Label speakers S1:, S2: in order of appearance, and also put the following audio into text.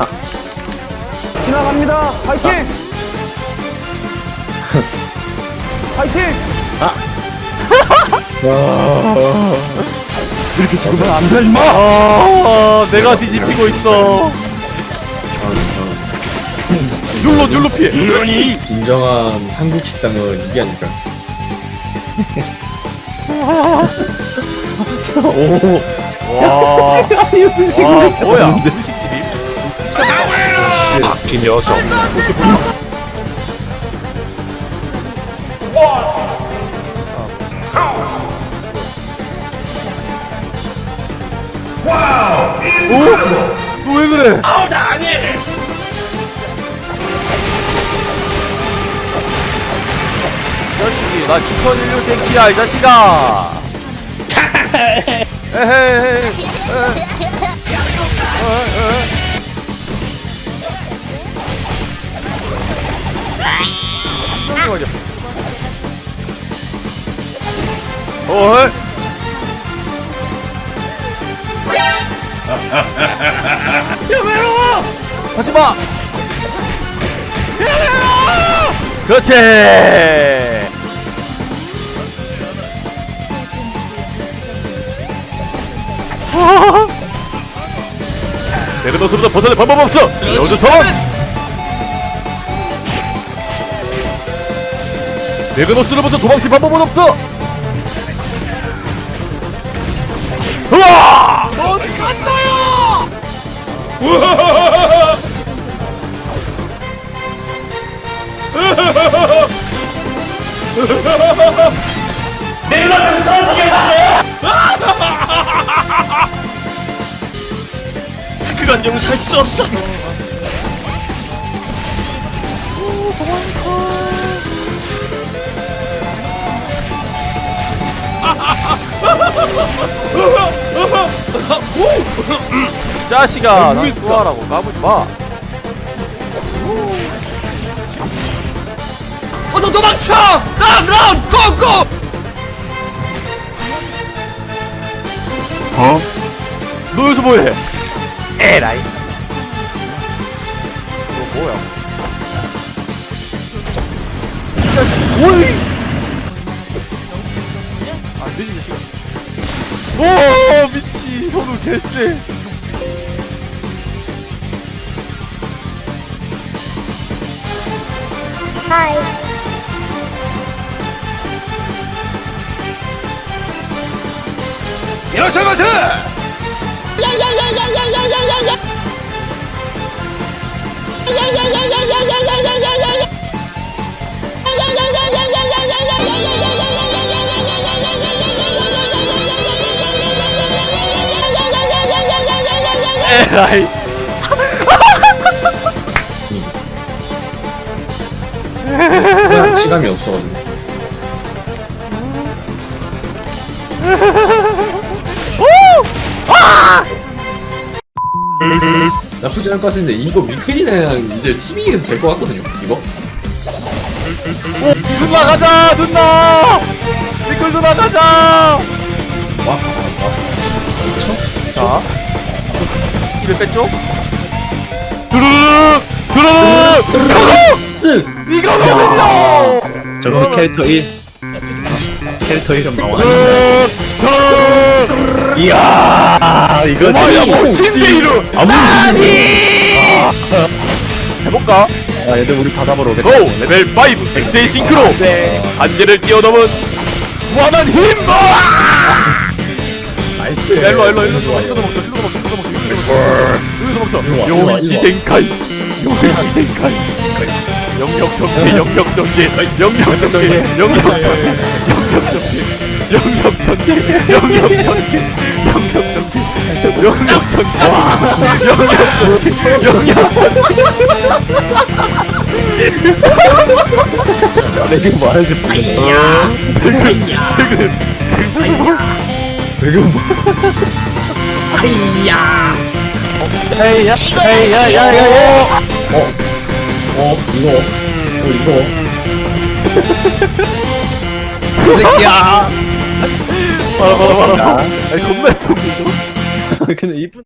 S1: 지나갑니다. 파이팅! 파이팅!
S2: 이렇게 죽으면 안 돼, 임마!
S3: 아, 내가 뒤집히고 있어. 눌러, 눌러 피해. 그렇지.
S4: 진정한 한국 식당은 이게 아닐까.
S3: 와, 와, 뭐야? 음식집 이?
S2: 녀석.
S3: 너왜 그래? 아우, 나 아니! 자식이, 나 2001년 생키야, 이 자식아! 에헤이, 잠깐만요. 어이? 야, 외로워! 하지 마! 야, 외로워! 그렇지! 내가 너로부터 벗어날 방법 없어! 여기서 레그노스로부터 도망친 방법은 없어 으아! 넌 가짜야!
S2: 메그너스 사라지겠는데? 그건 용서할 수 없어! 오, 보안컷!
S3: 자식아, 난 수아라고 까부지 마.
S2: 어서 도망쳐! 런, 런, 고고!
S3: 어? 너 여기서 뭐해? 에라이. 너 뭐야? 이 자식, 뭐야? 안 되지, 이 자식아. 오 미치. 현우 개쎄
S2: 하이. 이러셔
S3: 마셔 라이.
S4: 그냥 치감이 없어가지고. 나쁘지 않을 것 같은데 이거 미클이랑 이제 TV에도 될것 같거든요 이거
S3: 누나 가자, 누나. 니콜 누나 가자. 집에 뺐죠? 두루룩, 두루룩, 성공!
S4: 쓱!
S3: 이거거든요.
S2: 저거 캐릭터 1. 캐릭터 1좀 나와.
S3: 두루룩,
S2: 이야, 이거
S3: 뭐야, 뭐 신비루. 아니. 해볼까?
S2: 아, 얘들 우리 다 잡으러 오겠다.
S3: 고 레벨 5 엑세이 싱크로
S2: 네.
S3: 한계를 뛰어넘은 무한한 힘.
S2: 나이스.
S3: 야, 일로 와, 일로 와, 일로 와, 일로 먹 요이키
S4: 일로 와.
S3: 덴카이, 요이키 덴카이. 영역 전개, 영역 전개, 영역 전개, 영역 전개, 영역 전개, 영역 전개, 영역 전개, 영역 전개, 영역 전개, 영역 전개, 영역 전개.
S2: 내가 뭐 하는지 모르겠네. 배경 뭐.
S3: 헤이야, 헤이야, 야, 야, 야.
S4: 어? 어? 이거? 어 이거?
S2: 이 새끼야.
S3: 봐라, 봐라, 봐라. 아니 겁나 이거?
S2: 근데 이쁜.